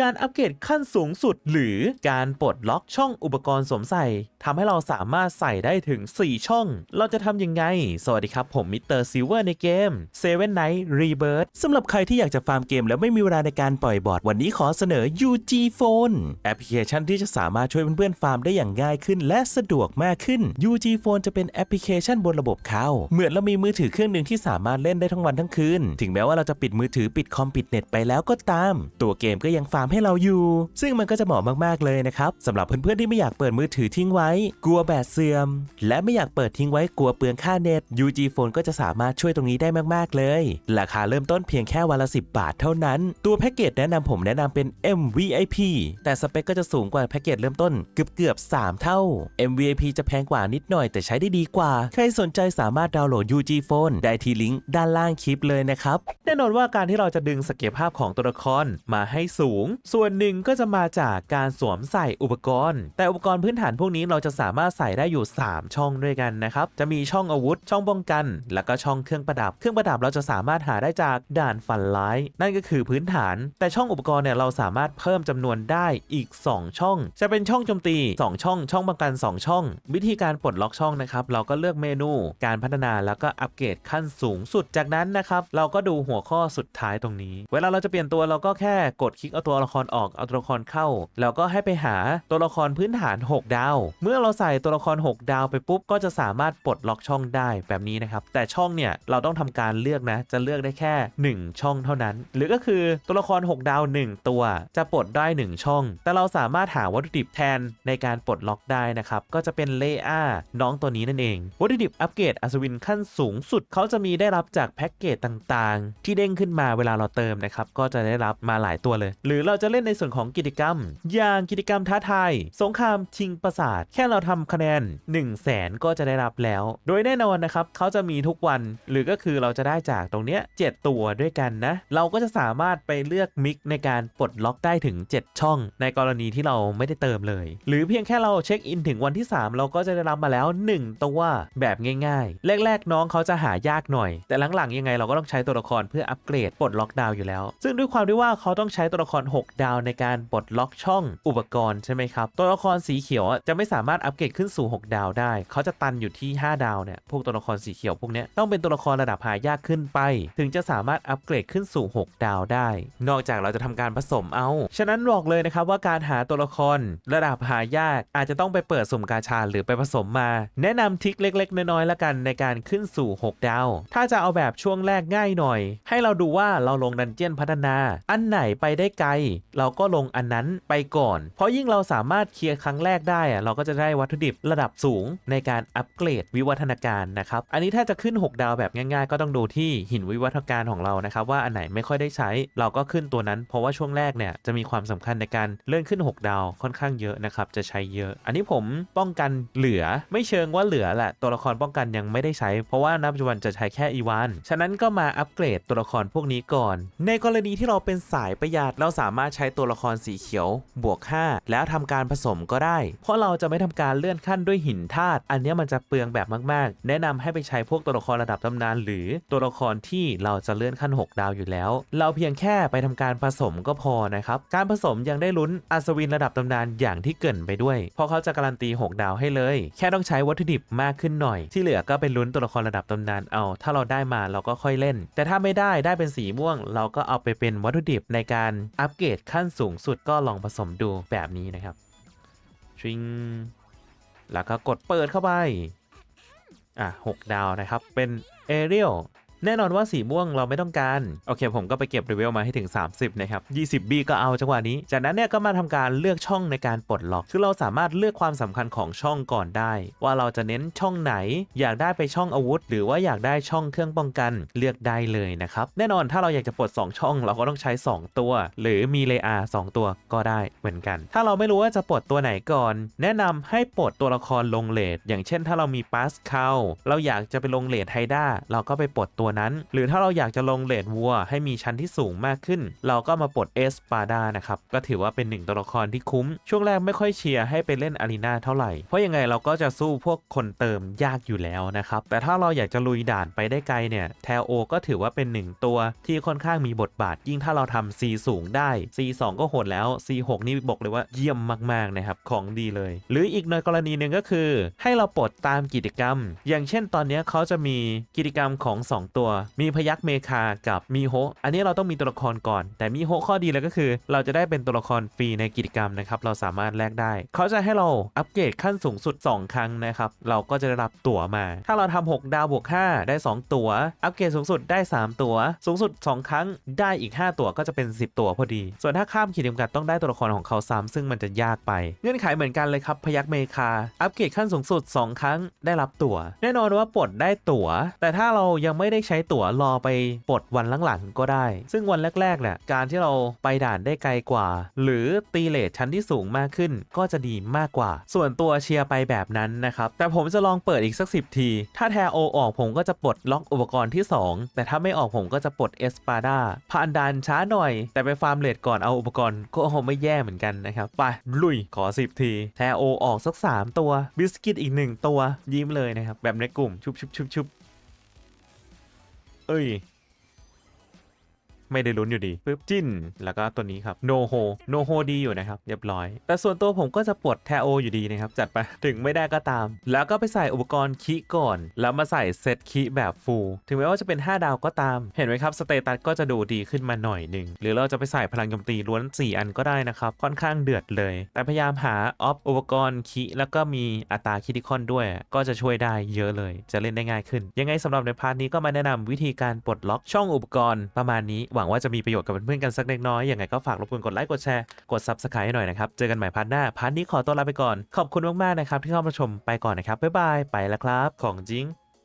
การอัปเกรดขั้นสูงสุด หรือการปลดล็อกช่องอุปกรณ์สวมใส่ทำให้เราสามารถใส่ได้ถึง 4 ช่อง เราจะทำยังไง สวัสดีครับ ผมมิสเตอร์ซิลเวอร์ในเกม Seven Night Rebirth สำหรับใครที่อยากจะฟาร์มเกมแล้วไม่มีเวลาในการปล่อยบอร์ดวันนี้ขอเสนอ UG Phone แอปพลิเคชันที่จะสามารถช่วยเพื่อนๆฟาร์มได้อย่างง่ายขึ้น และสะดวกมากขึ้น UG Phone จะเป็นแอปพลิเคชันบนระบบเขาเหมือนเรามีมือถือเครื่องหนึ่งที่สามารถเล่นได้ทั้งวันทั้งคืน ถึงแม้ว่าเราจะปิดมือถือปิดคอมปิดเน็ตไปแล้วก็ตาม ตัวเกมก็ยังฟาร์มให้เราอยู่ ซึ่งมันก็จะเหมาะมากๆเลยนะครับสำหรับเพื่อนๆที่ไม่อยากเปิดมือถือทิ้งไว้ กลัวแบตเสื่อม และไม่อยากเปิดทิ้งไว้กลัวเปลืองค่าเน็ต UG Phone ก็จะสามารถช่วยตรงนี้ได้มากๆเลย ราคาเริ่มต้นเพียงแค่วันละ 10 บาทเท่านั้น ตัวแพ็กเกจแนะนำผมแนะนำเป็น MVIP แต่สเปคก็จะสูงกว่าแพ็กเกจเริ่มต้นเกือบเกือบ3 เท่า MVIP จะแพงกว่านิดหน่อยแต่ใช้ได้ดีกว่า ใครสนใจสามารถดาวน์โหลด UG Phone ได้ที่ลิงก์ด้านล่างคลิปเลยนะครับ แน่นอนว่าการที่เราจะดึงศักยภาพของตัวละครมาให้สูงส่วนหนึ่งก็จะมาจากการสวมใส่อุปกรณ์ แต่อุปกรณ์พื้นฐานพวกนี้เราจะสามารถใส่ได้อยู่ 3 ช่องด้วยกันนะครับ จะมีช่องอาวุธ ช่องป้องกัน แล้วก็ช่องเครื่องประดับ เครื่องประดับเราจะสามารถหาได้จากด่านฝันร้าย นั่นก็คือพื้นฐาน แต่ช่องอุปกรณ์เนี่ยเราสามารถเพิ่มจำนวนได้อีก 2 ช่อง จะเป็นช่องโจมตี 2 ช่อง ช่องป้องกัน 2 ช่อง วิธีการปลดล็อกช่องนะครับ เราก็เลือกเมนูการพัฒนาแล้วก็อัปเกรดขั้นสูงสุดจากนั้นนะครับเราก็ดูหัวข้อสุดท้ายตรงนี้ เวลาเราจะเปลี่ยนตัวเราก็แค่กดคลิกเอาตัวละครออกเอาตัวละครเข้า แล้วก็ให้ไปหาตัวละครพื้นฐาน 6 ดาว เมื่อเราใส่ตัวละคร 6 ดาวไปปุ๊บ ก็จะสามารถปลดล็อกช่องได้แบบนี้นะครับ แต่ช่องเนี่ยเราต้องทำการเลือกนะ จะเลือกได้แค่ 1 ช่องเท่านั้น หรือก็คือตัวละคร 6 ดาว 1 ตัว จะปลดได้ 1 ช่อง แต่เราสามารถหาวัตถุดิบแทนในการปลดล็อกได้นะครับ ก็จะเป็นเลอาน้องตัวนี้นั่นเอง วัตถุดิบอัปเกรดอัศวินขั้นสูงสุดเขาจะมีได้รับจากแพ็กเกจต่างๆ ที่เด้งขึ้นมาเวลาเราเติมนะครับ ก็จะได้รับมาหลายตัวเลย หรือเราจะเล่นในส่วนของกิจกรรม อย่างกิจกรรมท้าทายสงครามชิงปราสาท แค่เราทำคะแนน 1 0 0 0 0แสนก็จะได้รับแล้ว โดยแน่นอนนะครับเขาจะมีทุกวัน หรือก็คือเราจะได้จากตรงเนี้ย7ตัวด้วยกันนะ เราก็จะสามารถไปเลือกมิกในการปลดล็อกได้ถึง 7 ช่อง ในกรณีที่เราไม่ได้เติมเลย หรือเพียงแค่เราเช็คอินถึงวันที่ 3 เราก็จะได้รับมาแล้ว 1 ตัวแบบง่ายๆ แรก ๆ น้องเขาจะหายากหน่อย แต่หลังๆยังไงเราก็ต้องใช้ตัวละครเพื่ออัปเกรดปลดล็อกดาวน์อยู่แล้ว ซึ่งด้วยความที่ว่าเขาต้องใช้ตัวละคร 6ดาวในการปลดล็อกช่องอุปกรณ์ใช่ไหมครับ ตัวละครสีเขียวจะไม่สามารถอัปเกรดขึ้นสู่ 6 ดาวได้ เขาจะตันอยู่ที่ 5 ดาวเนี่ย พวกตัวละครสีเขียวพวกนี้ต้องเป็นตัวละครระดับหายากขึ้นไป ถึงจะสามารถอัปเกรดขึ้นสู่ 6 ดาวได้ นอกจากเราจะทำการผสมเอา ฉะนั้นบอกเลยนะครับว่าการหาตัวละครระดับหายากอาจจะต้องไปเปิดสุ่มกาชาหรือไปผสมมา แนะนำทริคเล็ก ๆ น้อยๆละกันในการขึ้นสู่ 6 ดาว ถ้าจะเอาแบบช่วงแรกง่ายหน่อย ให้เราดูว่าเราลงดันเจียนพัฒนา อันไหนไปได้ไกลเราก็ลงอันนั้นไปก่อน เพราะยิ่งเราสามารถเคลียร์ครั้งแรกได้อะเราก็จะได้วัตถุดิบระดับสูงในการอัปเกรดวิวัฒนาการนะครับ อันนี้ถ้าจะขึ้น 6 ดาวแบบง่ายๆ ก็ต้องดูที่หินวิวัฒนาการของเรานะครับ ว่าอันไหนไม่ค่อยได้ใช้ เราก็ขึ้นตัวนั้น เพราะว่าช่วงแรกเนี่ยจะมีความสำคัญในการเลื่อนขึ้น 6 ดาวค่อนข้างเยอะนะครับจะใช้เยอะ อันนี้ผมป้องกันเหลือไม่เชิงว่าเหลือแหละตัวละครป้องกันยังไม่ได้ใช้ เพราะว่าณปัจจุบันจะใช้แค่อีวานฉะนั้นก็มาอัปเกรดตัวละครพวกนี้ก่อน ในกรณีที่เราเป็นสายประหยัดเราสามารถใช้ตัวละครสีเขียวบวก 5 แล้วทำการผสมก็ได้ เพราะเราจะไม่ทำการเลื่อนขั้นด้วยหินธาตุอันนี้มันจะเปลืองแบบมากๆ แนะนำให้ไปใช้พวกตัวละครระดับตำนาน หรือตัวละครที่เราจะเลื่อนขั้น 6 ดาวอยู่แล้ว เราเพียงแค่ไปทำการผสมก็พอนะครับการผสมยังได้ลุ้นอัศวินระดับตำนานอย่างที่เกินไปด้วย เพราะเขาจะการันตี 6 ดาวให้เลย แค่ต้องใช้วัตถุดิบมากขึ้นหน่อย ที่เหลือก็เป็นลุ้นตัวละครระดับตำนานเอา ถ้าเราได้มาเราก็ค่อยเล่น แต่ถ้าไม่ได้ได้เป็นสีม่วง เราก็เอาไปเป็นวัตถุดิบในการอัปเกรดขั้นสูงสุดก็ลองผสมดูแบบนี้นะครับชิงแล้วก็กดเปิดเข้าไป อะ6ดาวนะครับ เป็นเอเรียล แน่นอนว่าสีม่วงเราไม่ต้องการ โอเค ผมก็ไปเก็บรีเวลมาให้ถึง 30 นะครับ 20 B ก็เอาจังหวะนี้ จากนั้นเนี่ยก็มาทำการเลือกช่องในการปลดล็อก คือเราสามารถเลือกความสำคัญของช่องก่อนได้ ว่าเราจะเน้นช่องไหน อยากได้ไปช่องอาวุธ หรือว่าอยากได้ช่องเครื่องป้องกันเลือกได้เลยนะครับ แน่นอนถ้าเราอยากจะปลด 2 ช่อง เราก็ต้องใช้ 2 ตัว หรือมีเลอา2ตัวก็ได้เหมือนกัน ถ้าเราไม่รู้ว่าจะปลดตัวไหนก่อน แนะนำให้ปลดตัวละครลงเลทอย่างเช่น ถ้าเรามีปาสคาลเราอยากจะไปลงเลทไฮด้าเราก็ไปปลดตัวตัวนั้น หรือถ้าเราอยากจะลงเลดวัว ให้มีชั้นที่สูงมากขึ้น เราก็มาปลดเอสปาดานะครับก็ถือว่าเป็นหนึ่งตัวละครที่คุ้ม ช่วงแรกไม่ค่อยเชียร์ให้ไปเล่นอารีนาเท่าไหร่ เพราะยังไงเราก็จะสู้พวกคนเติมยากอยู่แล้วนะครับแต่ถ้าเราอยากจะลุยด่านไปได้ไกลเนี่ยแทโอก็ถือว่าเป็นหนึ่งตัวที่ค่อนข้างมีบทบาท ยิ่งถ้าเราทำ C สูงได้ C 2ก็โหดแล้ว C 6นี่บอกเลยว่าเยี่ยมมากๆนะครับของดีเลย หรืออีกในกรณีหนึ่งก็คือ ให้เราปลดตามกิจกรรม อย่างเช่นตอนนี้เขาจะมีกิจกรรมของ 2ตัว มีพยักเมคากับมีโฮอันนี้เราต้องมีตัวละครก่อน แต่มีโฮข้อดีเลยก็คือ เราจะได้เป็นตัวละครฟรีในกิจกรรมนะครับ เราสามารถแลกได้ เขาจะให้เราอัปเกรดขั้นสูงสุด 2 ครั้งนะครับ เราก็จะได้รับตั๋วมา ถ้าเราทำ6ดาวบวก 5 ได้ 2 ตั๋ว อัปเกรดสูงสุดได้ 3 ตั๋ว สูงสุด 2 ครั้งได้อีก 5 ตั๋วก็จะเป็น 10 ตั๋วพอดี ส่วนถ้าข้ามขีดจำกัดต้องได้ตัวละครของเขาซ้ำซึ่งมันจะยากไป เงื่อนไขเหมือนกันเลยครับ พยักเมคา อัปเกรดขั้นสูงสุด 2 ครั้งได้รับตั๋ว แน่นอนว่าปลดได้ตั๋ว แต่ถ้าเรายังไม่ได้ใช้ตั๋วรอไปปลดวันหลังๆก็ได้ ซึ่งวันแรกๆเนี่ยการที่เราไปด่านได้ไกลกว่า หรือตีเลทชั้นที่สูงมากขึ้นก็จะดีมากกว่า ส่วนตัวเชียร์ไปแบบนั้นนะครับ แต่ผมจะลองเปิดอีกสัก 10 ที ถ้าแทโอออกผมก็จะปลดล็อกอุปกรณ์ที่ 2 แต่ถ้าไม่ออกผมก็จะปลดเอสปาดาผ่านด่านช้าหน่อย แต่ไปฟาร์มเลทก่อนเอาอุปกรณ์ก็คงไม่แย่เหมือนกันนะครับ ไปลุยขอ 10 ที แทโอออกสัก 3 ตัว บิสกิตอีก 1 ตัวยิ้มเลยนะครับแบบในกลุ่มชุบชุบชุบชุบ เอ้ย ไม่ได้ลุ้นอยู่ดีปึ๊บจิ้น แล้วก็ตัวนี้ครับโนโฮโนโฮดีอยู่นะครับ เรียบร้อย แต่ส่วนตัวผมก็จะปลดแทโออยู่ดีนะครับ จัดไปถึงไม่ได้ก็ตาม แล้วก็ไปใส่อุปกรณ์คิก่อน แล้วมาใส่เซตคิแบบฟูลถึงแม้ว่าจะเป็น 5 ดาวก็ตาม เห็นไหมครับสเตตัสก็จะดูดีขึ้นมาหน่อยหนึ่งหรือเราจะไปใส่พลังโจมตีล้วน 4 อันก็ได้นะครับ ค่อนข้างเดือดเลย แต่พยายามหาออฟอุปกรณ์คิแล้วก็มีอัตราคิดิคอนด้วย ก็จะช่วยได้เยอะเลย จะเล่นได้ง่ายขึ้น ยังไงสำหรับในพาร์ทนี้ก็มาแนะนำวิธีการปลดล็อกช่องอุปกรณ์ประมาณนี้หวังว่าจะมีประโยชน์กับเพื่อนๆกันสักเล็กน้อยยังไงก็ฝากรบกวนกดไลค์กดแชร์กดซับสไครต์ให้หน่อยนะครับเจอกันใหม่พาร์ทหน้าพาร์ทนี้ขอตัวลาไปก่อนขอบคุณมากๆนะครับที่เข้ามาชมไปก่อนนะครับบ๊ายบายไปแล้วครับ ของจริง